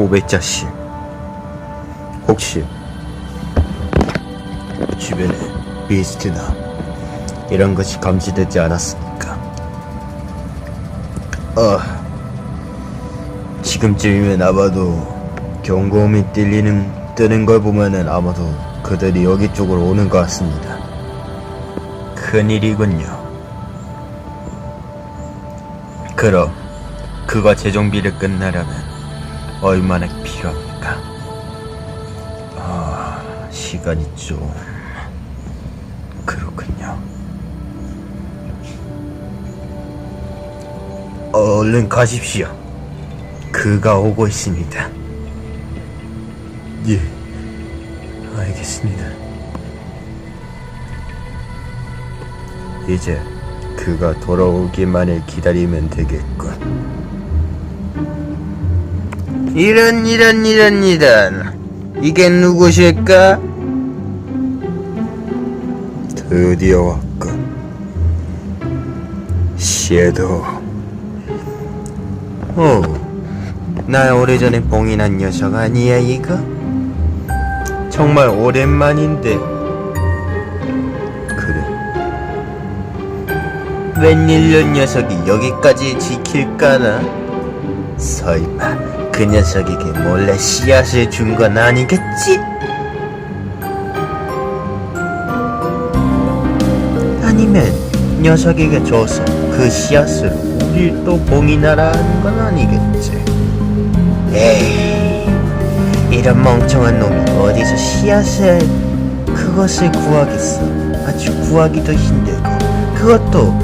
오백자씨 혹시 주변에 비스트나 이런 것이 감지되지 않았습니까? 어, 지금쯤이면 아마도 경고음이 뜰리는 뜨는 걸 보면은 아마도 그들이 여기 쪽으로 오는 것 같습니다. 큰일이군요. 그럼 그가 재정비를 끝나려면 얼마나 필요합니까? 아, 시간이 좀 그렇군요. 얼른 가십시오. 그가 오고 있습니다. 예, 알겠습니다. 이제 그가 돌아오기만을 기다리면 되겠군. 이런 이런 이런 이런 이게 누구실까? 드디어 왔군. 섀도우. 오, 나 오래전에 봉인한 녀석 아니야 이거? 정말 오랜만인데. 그래. 웬일로 녀석이 여기까지 지킬까나? 설마 그 녀석에게 몰래 씨앗을 준 건 아니겠지? 아니면 녀석에게 줘서 그 씨앗으로 우릴 또 봉인하라 하는 건 아니겠지? 에이, 이런 멍청한 놈이 어디서 씨앗을 그것을 구하겠어? 아주 구하기도 힘들고 그것도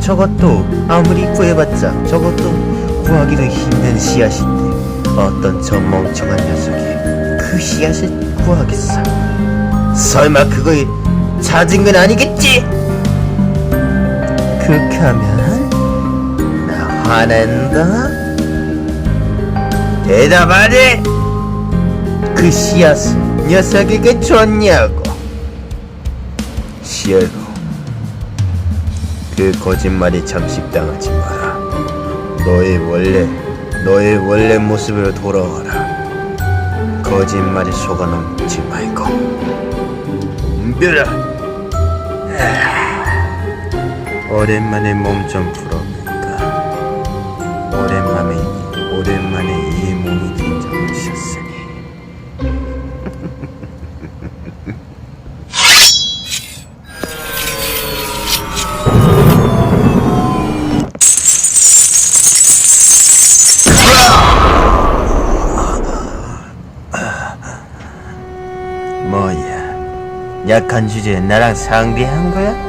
저것도 아무리 구해봤자 저것도 구하기도 힘든 씨앗인데 어떤 저 멍청한 녀석이 그 씨앗을 구하겠어? 설마 그걸 찾은 건 아니겠지? 그렇게 하면 나 화낸다? 대답하래! 그 씨앗을 녀석에게 줬냐고. 시에로 그 거짓말이 잠식당하지 마라. 너의 원래 너의 원래 모습으로 돌아와라. 거짓말에 속아 넘지 말고. 덤벼라. 오랜만에 몸 좀 풀어볼까? 오랜만에 오랜만에 이몸 뭐야? 약한 주제에 나랑 상대한 거야?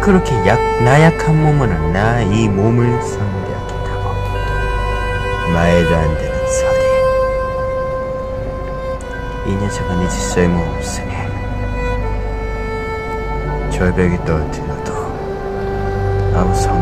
그렇게 약, 나약한 몸으로 나 이 몸을 상대하겠다고. 말도 안 되는 소리. 이 녀석은 이제 쓸모없으니 절벽이 떨어뜨려도 아무 상관은